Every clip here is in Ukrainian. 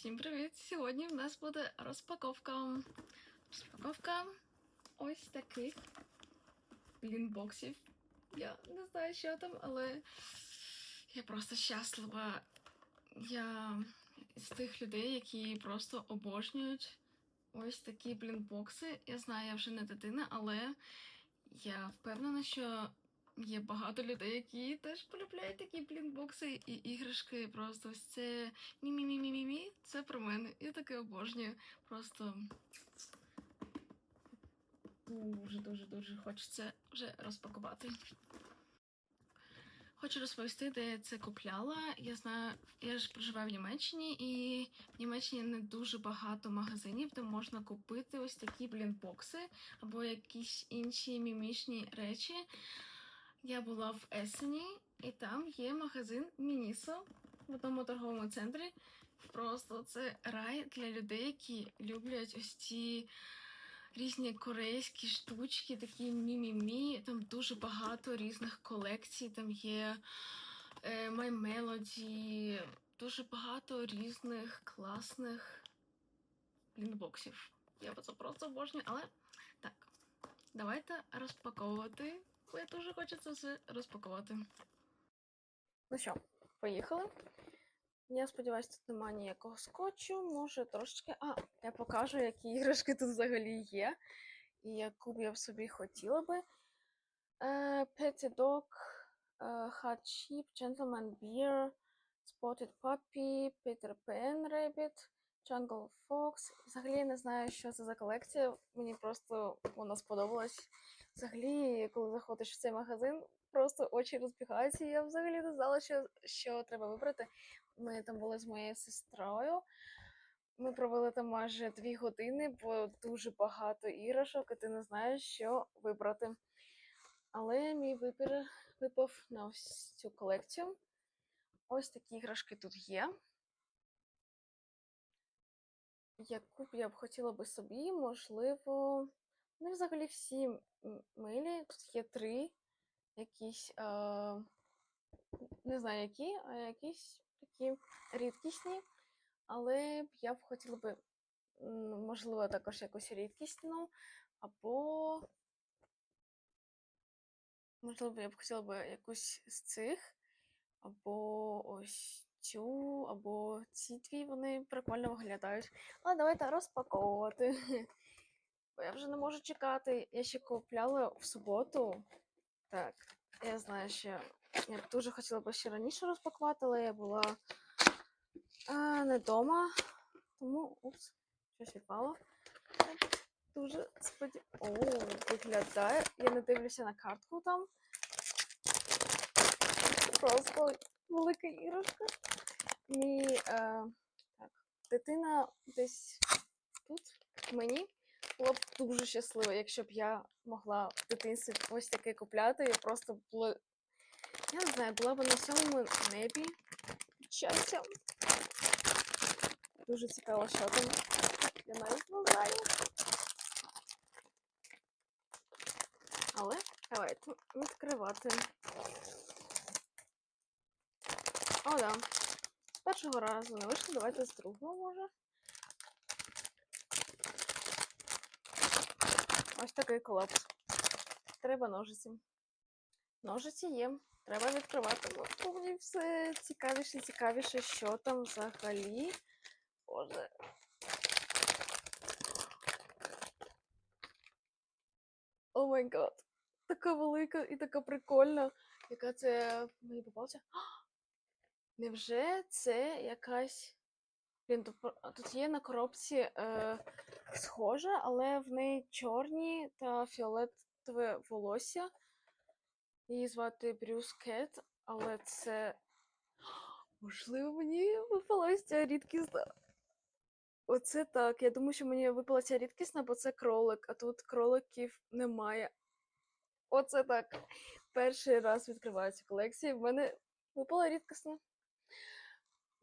Всім привіт! Сьогодні в нас буде розпаковка. Розпаковка ось таких блінбоксів. Я не знаю, що там, але я просто щаслива. Я з тих людей, які просто обожнюють ось такі блінбокси. Я знаю, я вже не дитина, але я впевнена, що є багато людей, які теж полюбляють такі блінбокси і іграшки. Просто ось це мі-мі-мі-мі-мі, це про мене. Я таке обожнюю. Просто дуже дуже дуже хочеться вже розпакувати. Хочу розповісти, де я це купляла. Я знаю, я ж проживаю в Німеччині, і в Німеччині не дуже багато магазинів, де можна купити ось такі блінбокси або якісь інші мімішні речі. Я була в Есені, і там є магазин Мінісо в одному торговому центрі. Просто це рай для людей, які люблять ось ці різні корейські штучки, такі мі-мі-мі. Там дуже багато різних колекцій. Там є е, My Melody, дуже багато різних класних блінбоксів. Я це просто обожнюю, але так, давайте розпаковувати. Я дуже це все розпакувати. Ну що, поїхали. Я сподіваюся, тут немає ніякого скотчу. Може трошечки. А, я покажу, які іграшки тут взагалі є. І яку б я б собі хотіла би. Е, Petty Dog, е, Hot Sheep, Gentleman Bear, Spotted Puppy, Peter Pan Rabbit, Jungle Fox. Взагалі я не знаю, що це за колекція. Мені просто вона сподобалась. Взагалі, коли заходиш в цей магазин, просто очі розбігаються. і Я взагалі не знала, що, що треба вибрати. Ми там були з моєю сестрою. Ми провели там майже дві години, бо дуже багато іграшок, і ти не знаєш, що вибрати. Але мій вибір випав на ось цю колекцію. Ось такі іграшки тут є. Яку б я б хотіла би собі, можливо, вони взагалі всі милі. Тут є три якісь, е, не знаю які, а якісь такі рідкісні. Але я б хотіла би, можливо, також якусь рідкісну, або, можливо, я б хотіла би якусь з цих, або ось цю, або ці дві, вони прикольно виглядають. Але давайте розпаковувати. Бо я вже не можу чекати. Я ще купляла в суботу. Так, я знаю, що я б дуже хотіла б ще раніше розпакувати, але я була а, не вдома. Тому упс, щось відпало. Дуже споді... О, виглядає. Я не дивлюся на картку там. Просто велика іграшка. Мій е, так, дитина десь тут мені була б дуже щаслива, якщо б я могла в дитинстві ось таке купляти. Я просто була. Я не знаю, була б на сьомому небі щастя. Дуже цікаво, що там. Я навіть не знаю. Але давайте відкривати. О, да. З першого разу не вийшло, давайте з другого може. Ось такий колапс. Треба ножиці. Ножиці є. Треба відкривати. Мені все цікавіше цікавіше, що там взагалі. Боже. О май гад. Така велика і така прикольна. Яка це мені попалася? Невже це якась. Блін, тут, є на коробці е, схожа, але в неї чорні та фіолетове волосся. Її звати Брюс Кет, але це. Можливо, мені випалася ця рідкісна. Оце так. Я думаю, що мені випала ця рідкісна, бо це кролик, а тут кроликів немає. Оце так. Перший раз відкриваю цю колекцію. В мене випала рідкісна.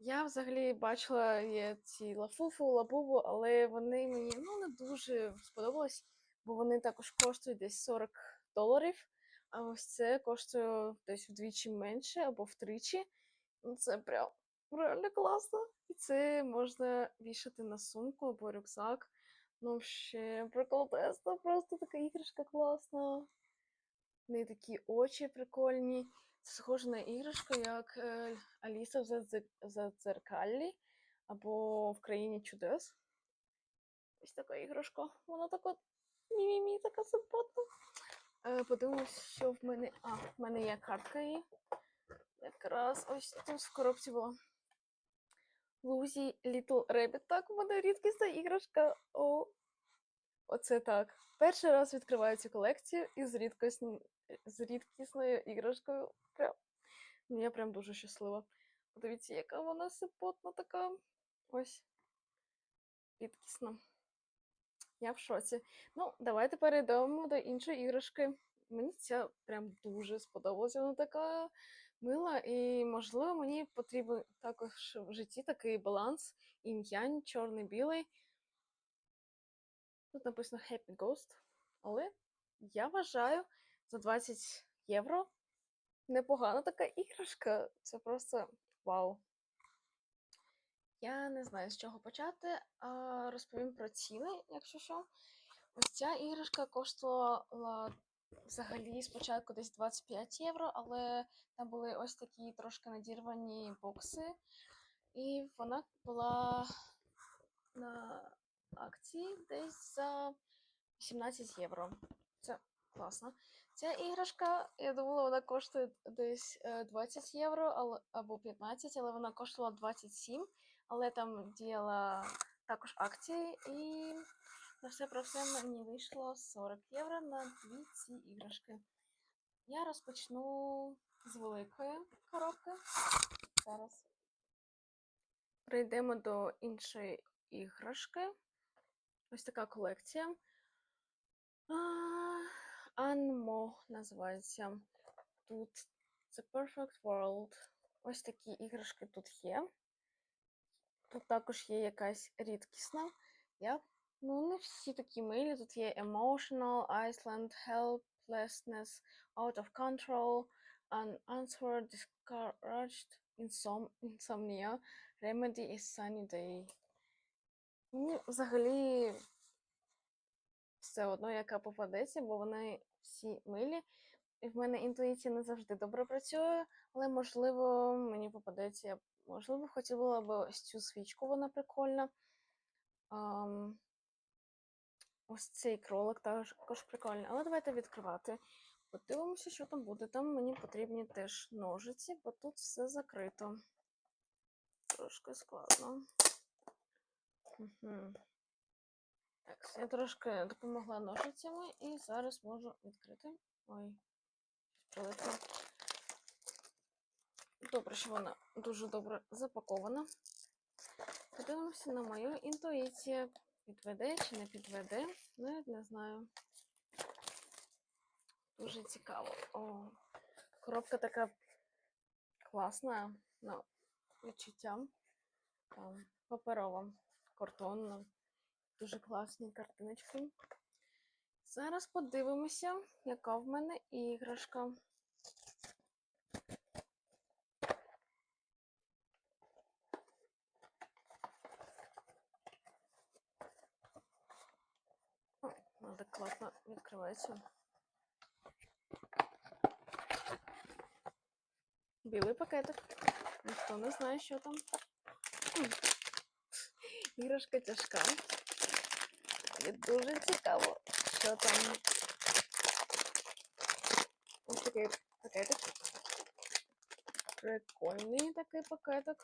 Я взагалі бачила є ці лафуфу, лабубу, але вони мені ну, не дуже сподобались, бо вони також коштують десь 40 доларів. А ось це коштує десь вдвічі менше або втричі. Ну, це прям Реально класно. І це можна вішати на сумку або рюкзак. Ну, ще прикол теста, просто така іграшка класна. В неї такі очі прикольні. Схоже на іграшку, як е, Аліса в Задзеркаллі або в країні чудес. Ось така іграшка. Вона така мі-мі-мі, така симпатна. Е, подивимось, що в мене. А, в мене є картка її. Якраз ось тут в коробці була. Лузі Little Rabbit. Так, у мене рідкісна іграшка. О, оце так. Перший раз відкриваю цю колекцію із рідкісною іграшкою. Ну, я прям дуже щаслива. Подивіться, яка вона симпотна така. Ось. Рідкісна. Я в шоці. Ну, давайте перейдемо до іншої іграшки. Мені ця прям дуже сподобалася. Вона така мила, і, можливо, мені потрібен також в житті такий баланс інь-янь, чорний-білий. Тут написано Happy Ghost, але я вважаю за 20 євро непогана така іграшка. Це просто вау. Я не знаю, з чого почати, а розповім про ціни, якщо що. Ось ця іграшка коштувала взагалі спочатку десь 25 євро, але там були ось такі трошки надірвані бокси, і вона була на акції десь за 17 євро. Це класно. Ця іграшка, я думала, вона коштує десь е, 20 євро або 15, але вона коштувала 27, але там діяла також акції, і на все про все мені вийшло 40 євро на дві ці іграшки. Я розпочну з великої коробки. Зараз. Прийдемо до іншої іграшки. Ось така колекція. Анмо називається. Тут The Perfect World. Ось такі іграшки тут є. Тут також є якась рідкісна. Я... Ну, не всі такі милі. Тут є Emotional, Iceland, Helplessness, Out of Control, Unanswered, Discouraged, Insom... Insomnia, Remedy і Sunny Day. Мені взагалі все одно, яка попадеться, бо вони всі милі. І в мене інтуїція не завжди добре працює, але можливо мені попадеться. Можливо, хотіла б ось цю свічку, вона прикольна. Ам, ось цей кролик також, також прикольний. Але давайте відкривати. Подивимося, що там буде. Там мені потрібні теж ножиці, бо тут все закрито. Трошки складно. Угу. Так, я трошки допомогла ножицями і зараз можу відкрити. Ой, щось. Добре, що вона дуже добре запакована. Подивимося на мою інтуїцію. Підведе чи не підведе, навіть не знаю. Дуже цікаво. О, коробка така класна на відчуття. Там паперова, картонна. Дуже класні картиночки. Зараз подивимося, яка в мене іграшка. О, вона так класно відкривається. Білий пакетик. Ніхто не знає, що там. Іграшка тяжка. І дуже цікаво, що там. Ось такий пакетик. Прикольний такий пакетик.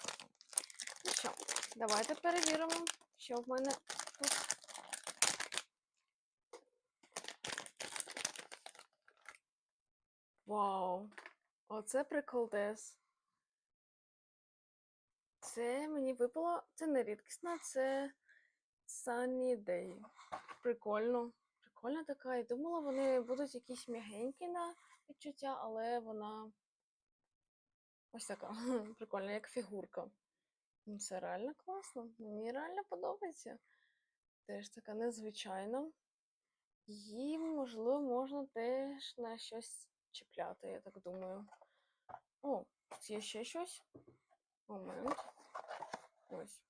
Ну що, давайте перевіримо, що в мене тут. Вау! Оце приколдес. Це мені випало. Це не рідкісна, це Sunny Day. Прикольно. Прикольна така. Я думала, вони будуть якісь м'ягенькі на відчуття, але вона ось така. Прикольна, як фігурка. Ну, Це реально класно. Мені реально подобається. Теж така незвичайна. Її, можливо, можна теж на щось чіпляти, я так думаю. О, є ще щось. Момент. Ось.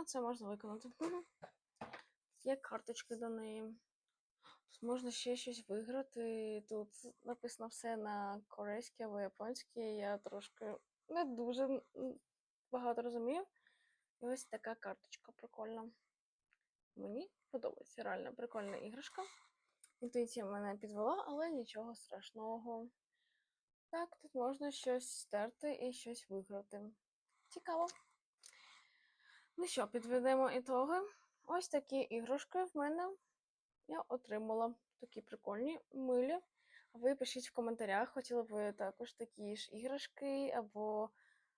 Ну, це можна виконати. Є карточки до неї. Можна ще щось виграти. Тут написано все на корейській або японській. Я трошки не дуже багато розумію. І ось така карточка прикольна. Мені подобається. Реально прикольна іграшка. Інтуїція мене підвела, але нічого страшного. Так, тут можна щось стерти і щось виграти. Цікаво. Ну що, підведемо ітоги. Ось такі іграшки в мене я отримала. Такі прикольні, милі. Ви пишіть в коментарях, хотіли б ви також такі ж іграшки, або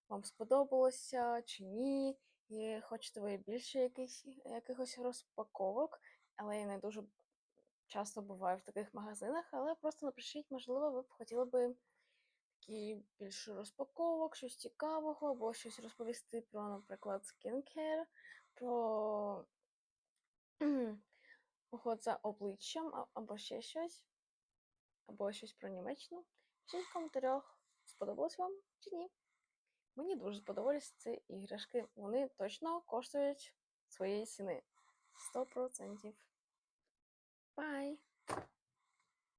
вам сподобалося чи ні. І хочете ви більше якихось, якихось розпаковок, але я не дуже часто буваю в таких магазинах, але просто напишіть, можливо, ви б хотіли би такі більше розпаковок, щось цікавого, або щось розповісти про, наприклад, skincare, про уход за обличчям, або ще щось, або щось про Німеччину. Пишіть в коментарях, сподобалось вам чи ні. Мені дуже сподобались ці іграшки. Вони точно коштують своєї ціни. 100%. Бай!